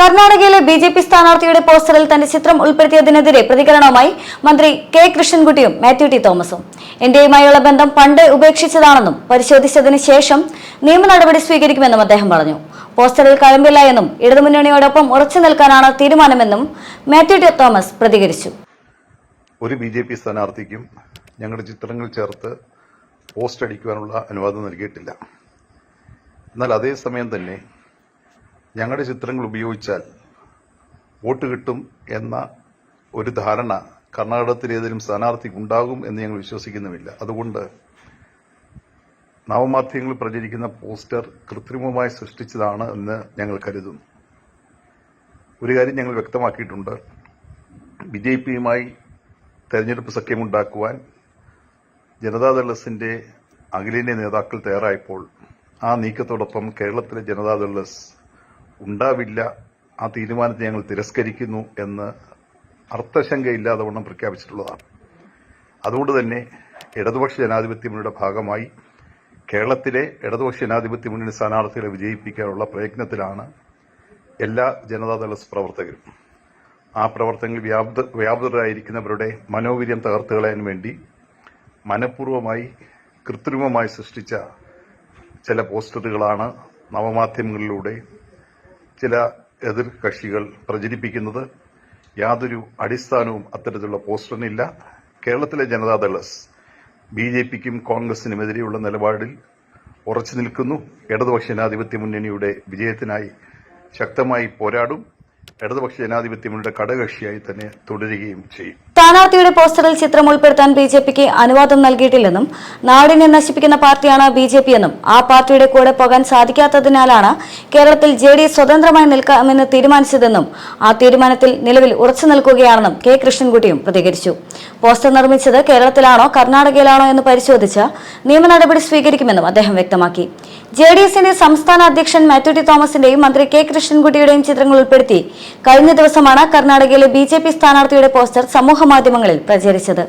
കർണാടകയിലെ B J P സ്ഥാനാർത്ഥിയുടെ പോസ്റ്ററിൽ തന്റെ ചിത്രം ഉൾപ്പെടുത്തിയതിനെതിരെ പ്രതികരണവുമായി മന്ത്രി കെ കൃഷ്ണൻകുട്ടിയും മാത്യു ടി തോമസും. ഇന്ത്യയുമായുള്ള ബന്ധം പണ്ട് ഉപേക്ഷിച്ചതാണെന്നും പരിശോധിച്ചതിന് ശേഷം നിയമ നടപടി സ്വീകരിക്കുമെന്നും അദ്ദേഹം പറഞ്ഞു. പോസ്റ്ററിൽ കഴമ്പില്ല എന്നും ഇടതുമുന്നണിയോടൊപ്പം ഉറച്ചു നിൽക്കാനാണ് തീരുമാനമെന്നും മാത്യു ടി തോമസ് പ്രതികരിച്ചു. ഒരു ബി ജെ പി സ്ഥാനാർത്ഥിക്കും ഞങ്ങളുടെ ചിത്രങ്ങൾ ചേർത്ത് പോസ്റ്റ് അടിക്കുവാനുള്ള അനുവാദം നൽകിയിട്ടില്ല. എന്നാൽ അതേസമയം തന്നെ ഞങ്ങളുടെ ചിത്രങ്ങൾ ഉപയോഗിച്ചാൽ വോട്ട് കിട്ടും എന്ന ഒരു ധാരണ കർണാടകത്തിൽ ഏതെങ്കിലും സ്ഥാനാർത്ഥിക്ക് ഉണ്ടാകും എന്ന് ഞങ്ങൾ വിശ്വസിക്കുന്നുമില്ല. അതുകൊണ്ട് നവമാധ്യമങ്ങളിൽ പ്രചരിക്കുന്ന പോസ്റ്റർ കൃത്രിമമായി സൃഷ്ടിച്ചതാണ് എന്ന് ഞങ്ങൾ കരുതുന്നു. ഒരു കാര്യം ഞങ്ങൾ വ്യക്തമാക്കിയിട്ടുണ്ട്. ബി ജെ പിയുമായി തെരഞ്ഞെടുപ്പ് സഖ്യമുണ്ടാക്കുവാൻ ജനതാദൾ എസിന്റെ അഖിലേന്ത്യാ നേതാക്കൾ തയ്യാറായപ്പോൾ ആ നീക്കത്തോടൊപ്പം കേരളത്തിലെ ജനതാദൾ എസ് ഉണ്ടാവില്ല. ആ തീരുമാനത്തെ ഞങ്ങൾ തിരസ്കരിക്കുന്നു എന്ന് അർത്ഥശങ്കയില്ലാതെ വണ്ണം പ്രഖ്യാപിച്ചിട്ടുള്ളതാണ്. അതുകൊണ്ട് തന്നെ ഇടതുപക്ഷ ജനാധിപത്യ മുന്നണിയുടെ ഭാഗമായി കേരളത്തിലെ ഇടതുപക്ഷ ജനാധിപത്യ മുന്നണി സ്ഥാനാർത്ഥികളെ വിജയിപ്പിക്കാനുള്ള പ്രയത്നത്തിലാണ് എല്ലാ ജനതാദള പ്രവർത്തകരും. ആ പ്രവർത്തനങ്ങളിൽ വ്യാപൃത വ്യാപൃതരായിരിക്കുന്നവരുടെ മനോവീര്യം തകർത്ത് കളയാൻ വേണ്ടി മനഃപൂർവമായി കൃത്രിമമായി സൃഷ്ടിച്ച ചില പോസ്റ്ററുകളാണ് നവമാധ്യമങ്ങളിലൂടെ ചില എതിർ കക്ഷികൾ പ്രചരിപ്പിക്കുന്നത് യാതൊരു അടിസ്ഥാനവും അത്തരത്തിലുള്ള പോസ്റ്ററിനില്ല. കേരളത്തിലെ ജനതാദൾ എസ് ബി ജെ പിക്കും കോൺഗ്രസിനുമെതിരെയുള്ള നിലപാടിൽ ഉറച്ചു നിൽക്കുന്നു. ഇടതുപക്ഷ ജനാധിപത്യ മുന്നണിയുടെ വിജയത്തിനായി ശക്തമായി പോരാടും. ഇടതുപക്ഷ ജനാധിപത്യ മുന്നണിയുടെ ഘടകകക്ഷിയായി തന്നെ തുടരുകയും ചെയ്യും. സ്ഥാനാർത്ഥിയുടെ പോസ്റ്ററിൽ ചിത്രം ഉൾപ്പെടുത്താൻ ബി ജെ പിക്ക് അനുവാദം നൽകിയിട്ടില്ലെന്നും നാടിനെ നശിപ്പിക്കുന്ന പാർട്ടിയാണ് ബി ജെ പി എന്നും ആ പാർട്ടിയുടെ കൂടെ പോകാൻ സാധിക്കാത്തതിനാലാണ് കേരളത്തിൽ ജെ ഡി സ്വതന്ത്രമായി നിൽക്കാമെന്ന് തീരുമാനിച്ചതെന്നും ആ തീരുമാനത്തിൽ നിലവിൽ ഉറച്ചു നിൽക്കുകയാണെന്നും കെ കൃഷ്ണൻകുട്ടിയും പ്രതികരിച്ചു. പോസ്റ്റർ നിർമ്മിച്ചത് കേരളത്തിലാണോ കർണാടകയിലാണോ എന്ന് പരിശോധിച്ച് നിയമ നടപടി സ്വീകരിക്കുമെന്നും അദ്ദേഹം വ്യക്തമാക്കി. ജെ ഡി എസിന്റെ സംസ്ഥാന അധ്യക്ഷൻ മാത്യു തോമസിന്റെയും മന്ത്രി കെ കൃഷ്ണൻകുട്ടിയുടെയും ചിത്രങ്ങൾ ഉൾപ്പെടുത്തി കഴിഞ്ഞ ദിവസമാണ് കർണാടകയിലെ ബി ജെ പി സ്ഥാനാർത്ഥിയുടെ പോസ്റ്റർ സമൂഹമാധ്യമങ്ങളിൽ പ്രചരിച്ചത്.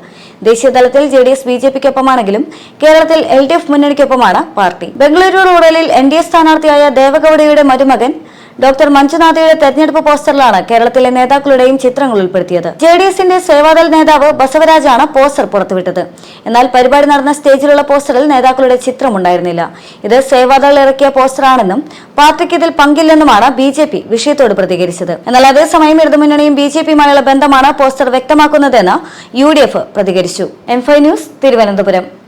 ദേശീയതലത്തിൽ J D S B J പിക്കൊപ്പമാണെങ്കിലും കേരളത്തിൽ എൽ ഡി എഫ് മുന്നണിക്കൊപ്പമാണ് പാർട്ടി. ബംഗളൂരു റൂറലിൽ എൻ ഡി എ സ്ഥാനാർത്ഥിയായ ദേവഗൌഡയുടെ മരുമകൻ ഡോക്ടർ മഞ്ജുനാഥയുടെ തെരഞ്ഞെടുപ്പ് പോസ്റ്ററിലാണ് കേരളത്തിലെ നേതാക്കളുടെയും ചിത്രങ്ങൾ ഉൾപ്പെടുത്തിയത്. ജെ ഡി എസിന്റെ സേവാദൾ നേതാവ് ബസവരാജാണ് പോസ്റ്റർ പുറത്തുവിട്ടത്. എന്നാൽ പരിപാടി നടന്ന സ്റ്റേജിലുള്ള പോസ്റ്ററിൽ നേതാക്കളുടെ ചിത്രം ഉണ്ടായിരുന്നില്ല ഇത് സേവാദൾ ഇറക്കിയ പോസ്റ്ററാണെന്നും പാർട്ടിക്ക് ഇതിൽ പങ്കില്ലെന്നുമാണ് ബി ജെ പി വിഷയത്തോട് പ്രതികരിച്ചത്. എന്നാൽ അതേസമയം ഇടതുമുന്നണിയും ബി ജെ പിയുമായുള്ള ബന്ധമാണ് പോസ്റ്റർ വ്യക്തമാക്കുന്നതെന്ന് യു ഡി എഫ് പ്രതികരിച്ചു. M five news Thiruvananthapuram.